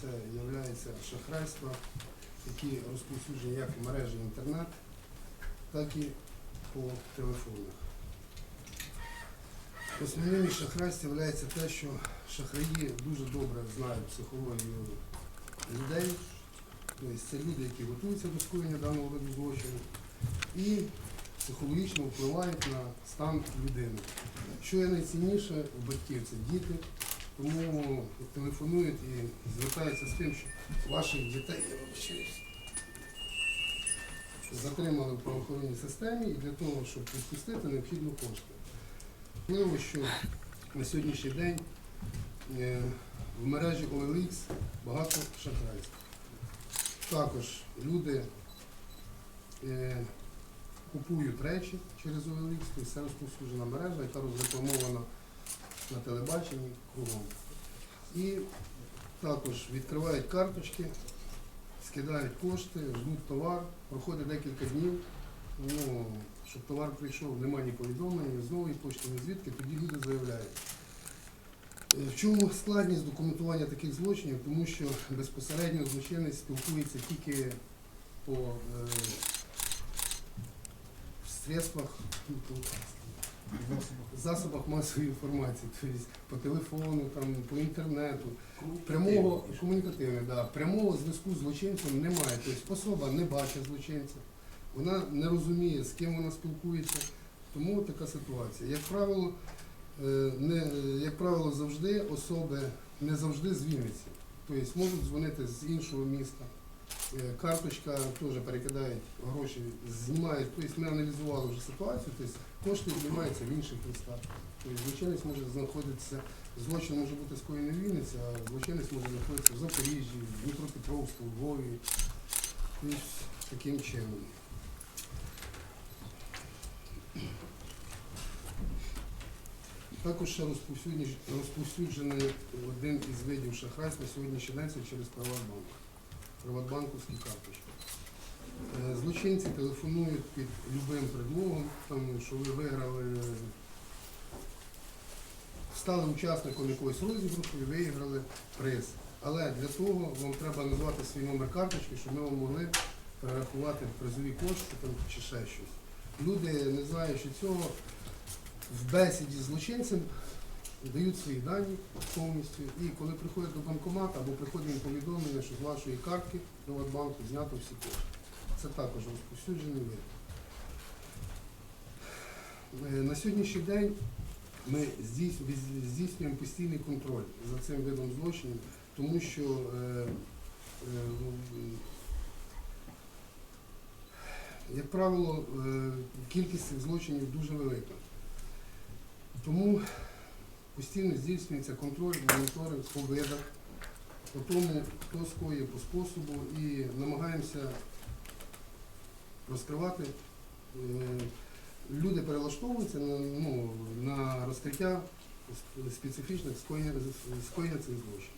це є шахрайство, які розповсюджені як в мережі інтернет, так і по телефонах. Основним із шахрайств є те, що шахраї дуже добре знають психологію людей, тобто це люди, які готуються до скоєння даного виду злочину, і психологічно впливають на стан людини. Що є найцінніше у батьків це діти, тому телефонують і звертаються з тим, що ваших дітей затримали в правоохоронній системі і для того, щоб відпустити, необхідно кошти. Можливо, що на сьогоднішній день е, в мережі OLX багато шахрайств. Також люди е, купують речі через OLX, тобто це розповсюджена мережа, яка розрекламована на телебаченні кругом. І також відкривають карточки, скидають кошти, ждуть товар, проходить декілька днів. Ну, щоб товар прийшов, немає ні повідомлення, ні з нової почти, ні звідки, тоді люди заявляють. Е, В чому складність документування таких злочинів? Тому що безпосередньо злочинець спілкується тільки по е, средствах, ну, засобах масової інформації, тобто по телефону, там, по інтернету. Прямого комунікативне, да, прямого зв'язку з злочинцем немає. Тобто особа не бачить злочинця, вона не розуміє, з ким вона спілкується. Тому така ситуація. Як правило, е, не, як правило, завжди особи не завжди з Вінниці. Тобто можуть дзвонити з іншого міста. Е, Карточка теж перекидають гроші, знімають. Тобто ми аналізували вже ситуацію, тобто кошти знімаються в інших містах. Тобто злочинець може знаходитися, злочин може бути скоєний в Вінниці, а злочинець може знаходитися в Запоріжжі, в Дніпропетровську, у Львові. Тобто таким чином. Також ще розповсюджений, один із видів шахрайств на сьогоднішній день через Приватбанк. Приватбанковські карточки. Е, Злочинці телефонують під любим предлогом, там, що ви виграли, стали учасником якогось розіграшу і виграли приз. Але для того вам треба назвати свій номер карточки, щоб ми вам могли перерахувати призові кошти там, чи ще щось. Люди, не знаючи цього, в бесіді з злочинцем дають свої дані повністю. І коли приходять до банкомату або приходить повідомлення, що з вашої картки Приватбанку знято всі кошти. Це також розповсюджений вид. Е, На сьогоднішній день ми здійснюємо постійний контроль за цим видом злочинів, тому що е, е, ну, як правило, кількість цих злочинів дуже велика. Тому постійно здійснюється контроль, моніторинг по видах, по тому, хто скоює по способу, і намагаємося розкривати. Е, Люди перелаштовуються на, ну, на розкриття специфічних скоєння цих злочинів.